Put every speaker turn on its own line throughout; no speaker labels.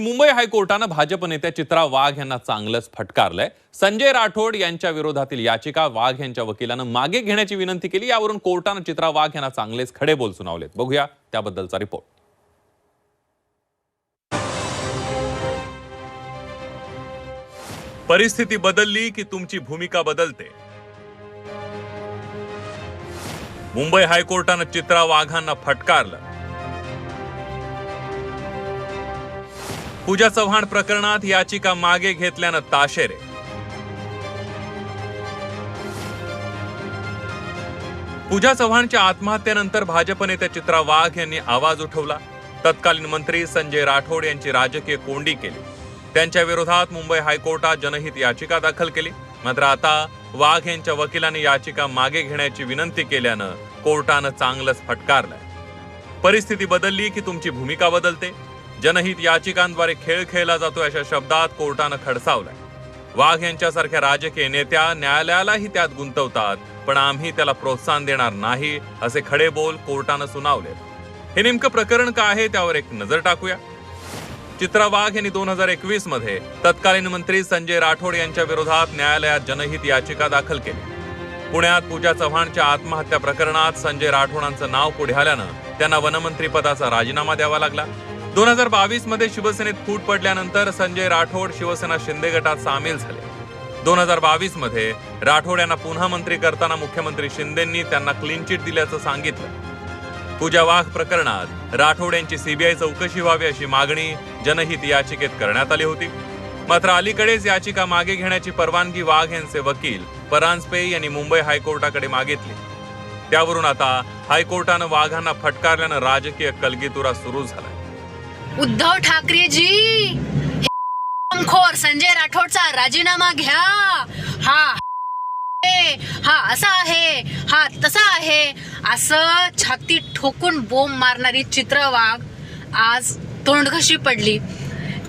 मुंबई हायकोर्टानं भाजप नेत्या चित्रा वाघ यांना चांगलंच फटकारलंय. संजय राठोड यांच्या विरोधातील याचिका वाघ यांच्या वकिलानं मागे घेण्याची विनंती केली. यावरून कोर्टानं चित्रा वाघ यांना चांगलेच खडे बोल सुनावलेत बघूया त्याबद्दलचा रिपोर्ट. परिस्थिती बदलली की तुमची भूमिका बदलते? मुंबई हायकोर्टानं चित्रा वाघांना फटकारलं. पूजा चव्हाण प्रकरणात याचिका मागे घेतल्यानं ताशेरे. पूजा चव्हाणच्या आत्महत्येनंतर भाजप नेत्या चित्रा वाघ यांनी आवाज उठवला. तत्कालीन मंत्री संजय राठोड यांची राजकीय कोंडी केली. त्यांच्या विरोधात मुंबई हायकोर्टात जनहित याचिका दाखल केली. मात्र आता वाघ यांच्या वकिलांनी याचिका मागे घेण्याची विनंती केल्यानं कोर्टानं चांगलंच फटकारलंय. परिस्थिती बदलली की तुमची भूमिका बदलते. जनहित याचिकांद्वारे खेळ खेळला जातो अशा शब्दात कोर्टानं खडसावलाय. वाघ यांच्यासारख्या राजकीय नेत्या न्यायालयालाही त्यात गुंतवतात पण आम्ही त्याला प्रोत्साहन देणार नाही असे खडे बोल कोर्टानं सुनावले हे नेमकं प्रकरण काय आहे त्यावर एक नजर टाकूया. चित्रा वाघ यांनी दोन हजार एकवीसमध्ये तत्कालीन मंत्री संजय राठोड यांच्या विरोधात न्यायालयात जनहित याचिका दाखल केली. पुण्यात पूजा चव्हाणच्या आत्महत्या प्रकरणात संजय राठोडांचं नाव पुढे आल्यानं त्यांना वनमंत्री पदाचा राजीनामा द्यावा लागला. दोन हजार बावीसमध्ये शिवसेनेत फूट पडल्यानंतर संजय राठोड शिवसेना शिंदे गटात सामील झाले. दोन हजार बावीसमध्ये राठोड यांना पुन्हा मंत्री करताना मुख्यमंत्री शिंदेंनी त्यांना क्लीन चिट दिल्याचं सांगितलं. पूजा वाघ प्रकरणात राठोड यांची सीबीआय चौकशी व्हावी अशी मागणी जनहित याचिकेत करण्यात आली होती. मात्र अलीकडेच याचिका मागे घेण्याची परवानगी वाघ यांचे वकील परांजपे यांनी मुंबई हायकोर्टाकडे मागितली. त्यावरून आता हायकोर्टानं वाघांना फटकारल्यानं राजकीय कलगीतुरा सुरू झाला.
उद्धव ठाकरेजी जी खोर संजय राठोडचा राजीनामा घ्या. हा हा असा आहे हा तसा आहे. असं छाती ठोकून बोंब मारणारी चित्रवाघ आज तोंडघशी पडली.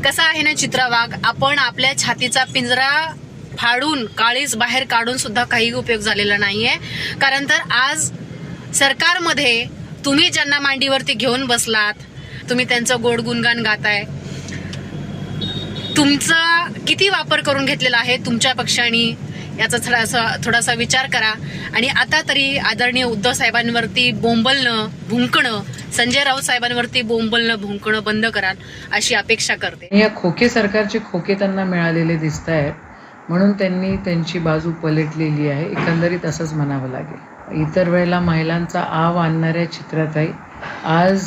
कसा आहे ना चित्रवाघ? आपण आपल्या छातीचा पिंजरा फाडून काळीच बाहेर काढून सुद्धा काही उपयोग झालेला नाहीये. कारण तर आज सरकारमध्ये तुम्ही ज्यांना मांडीवरती घेऊन बसलात तुम्ही त्यांचं गोड गुणगान गाताय. तुमचा किती वापर करून घेतलेला आहे तुमच्या पक्षाने? याचा थोडासा थोडासा विचार करा. आणि आता तरी आदरणीय उद्धव साहेबांवरती बोंबलणं भुंकणं संजय राऊत साहेबांवरती बोंबलणं भुंकणं बंद कराल अशी अपेक्षा करते.
या खोके सरकारचे खोके त्यांना मिळालेले दिसत आहेत म्हणून त्यांनी त्यांची बाजू पलटलेली आहे. एकंदरीत असंच म्हणावं लागेल. इतर वेळेला महिलांचा आव आणणाऱ्या चित्राताई आज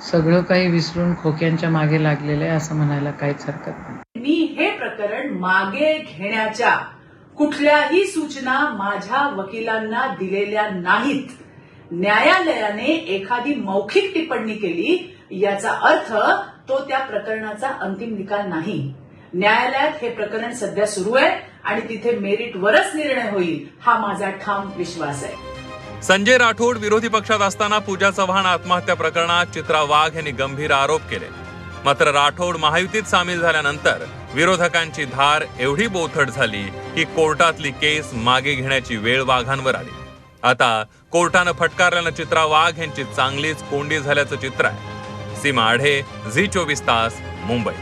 सगळं काही विसरून खोक्यांच्या मागे लागलेलं आहे असं म्हणायला काहीच हरकत नाही.
मी हे प्रकरण मागे घेण्याच्या कुठल्याही सूचना माझ्या वकिलांना दिलेल्या नाहीत. न्यायालयाने एखादी मौखिक टिप्पणी केली याचा अर्थ तो त्या प्रकरणाचा अंतिम निकाल नाही. न्यायालयात हे प्रकरण सध्या सुरू आहे आणि तिथे मेरिटवरच निर्णय होईल हा माझा ठाम विश्वास आहे.
संजय राठोड विरोधी पक्षात असताना पूजा चव्हाण आत्महत्या प्रकरणात चित्रा वाघ यांनी गंभीर आरोप केले. मात्र राठोड महायुतीत सामील झाल्यानंतर विरोधकांची धार एवढी बोथट झाली की कोर्टातली केस मागे घेण्याची वेळ वाघांवर आली. आता कोर्टानं फटकारल्यानं चित्रा वाघ यांची चांगलीच कोंडी झाल्याचं चित्र आहे. सीमा आढे झी चोवीस तास मुंबई.